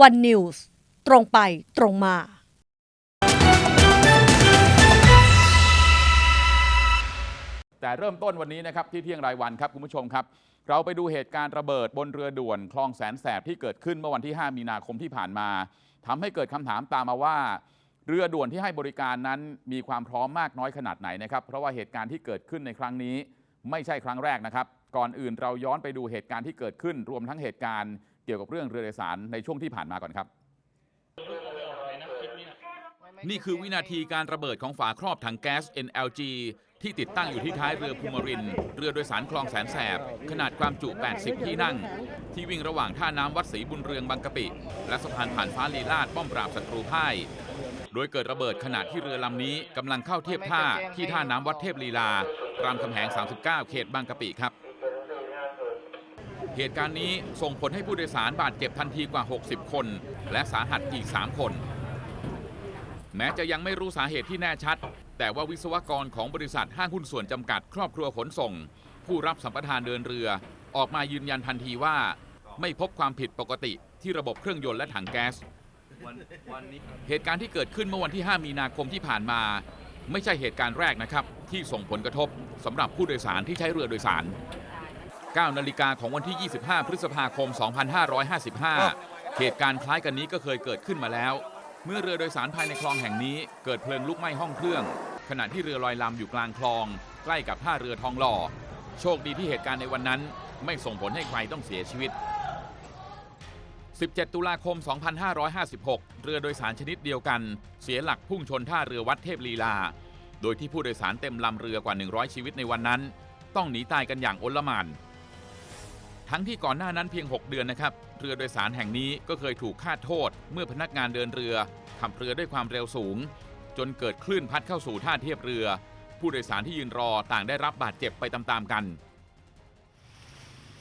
วันนิวส์ตรงไปตรงมาแต่เริ่มต้นวันนี้นะครับที่เที่ยงรายวันครับคุณผู้ชมครับ เราไปดูเหตุการณ์ระเบิดบนเรือด่วนคลองแสนแสบที่เกิดขึ้นเมื่อวันที่ 5 มีนาคมที่ผ่านมาทำให้เกิดคำถามตามมาว่า เรือด่วนที่ให้บริการนั้นมีความพร้อมมากน้อยขนาดไหนนะครับเพราะว่าเหตุการณ์ที่เกิดขึ้นในครั้งนี้ ไม่ใช่ครั้งแรกนะครับ ก่อนอื่นเราย้อนไปดูเหตุการณ์ที่เกิดขึ้น รวมทั้งเหตุการณ์ เกี่ยวกับเรื่องเรือโดยสารในช่วงที่ผ่านมาก่อนครับ นี่คือวินาทีการระเบิดของฝาครอบถังแก๊ส NLG ที่ติดตั้งอยู่ที่ท้ายเรือภูมิริน เรือโดยสารคลองแสนแสบ ขนาดความจุ 80 ที่นั่ง ที่วิ่งระหว่างท่าน้ำวัดศรีบุญเรืองบางกะปิ และสะพานผ่านฟ้าลีลาดป้อมปราบศัตรูพ่าย โดยเกิดระเบิดขณะที่เรือลำนี้กำลังเข้าเทียบท่าที่ท่าน้ำวัดเทพลีลารามคำแหง 39 เขตบางกะปิครับ เหตุการณ์นี้ส่งผลให้ผู้โดยสารบาดเจ็บทันทีกว่า 60 คน และสาหัสอีก 3 คน แม้จะยังไม่รู้สาเหตุที่แน่ชัด แต่ว่าวิศวกรของบริษัทห้างหุ้นส่วนจำกัดครอบครัวขนส่ง ผู้รับสัมปทานเดินเรือ ออกมายืนยันทันทีว่า ไม่พบความผิดปกติที่ระบบเครื่องยนต์และถังแก๊ส เหตุการณ์ที่เกิดขึ้นเมื่อวันที่ 5 มีนาคมที่ผ่านมา ไม่ใช่เหตุการณ์แรกนะครับ ที่ส่งผลกระทบสำหรับผู้โดยสารที่ใช้เรือโดยสาร 9นาฬิกาของวันที่ 25 พฤษภาคม 2555 เหตุการณ์คล้ายกันนี้ก็เคยเกิดขึ้นมาแล้ว เมื่อเรือโดยสารภายในคลองแห่งนี้เกิดเพลิงลุกไหม้ห้องเครื่อง ขณะที่เรือลอยลำอยู่กลางคลอง ใกล้กับท่าเรือทองหล่อ โชคดีที่เหตุการณ์ในวันนั้น ไม่ส่งผลให้ใครต้องเสียชีวิต 17 ตุลาคม 2556 เรือโดยสารชนิดเดียวกัน เสียหลักพุ่งชนท่าเรือวัดเทพลีลา โดยที่ผู้โดยสารเต็มลำเรือกว่า 100 ชีวิตในวันนั้น ต้องหนีตายกันอย่างโอลหม่าน ทั้งที่ก่อนหน้านั้นเพียง 6 เดือนนะครับ เรือโดยสารแห่งนี้ก็เคยถูกคาดโทษ เมื่อพนักงานเดินเรือขับเรือด้วยความเร็วสูง จนเกิดคลื่นพัดเข้าสู่ท่าเทียบเรือ ผู้โดยสารที่ยืนรอต่างได้รับบาดเจ็บไปตามๆกัน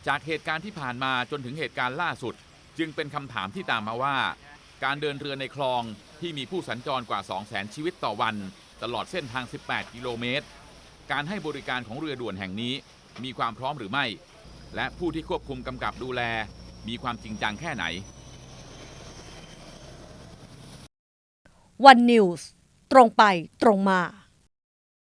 จากเหตุการณ์ที่ผ่านมาจนถึงเหตุการณ์ล่าสุด จึงเป็นคำถามที่ตามมาว่า การเดินเรือในคลองที่มีผู้สัญจรกว่า 200,000 ชีวิตต่อวัน ตลอดเส้นทาง 18 กิโลเมตร การให้บริการของเรือด่วนแห่งนี้ มีความพร้อมหรือไม่ และผู้ที่ควบคุมกำกับดูแลมีความจริงจังแค่ไหน วันนิวส์ตรงไปตรงมา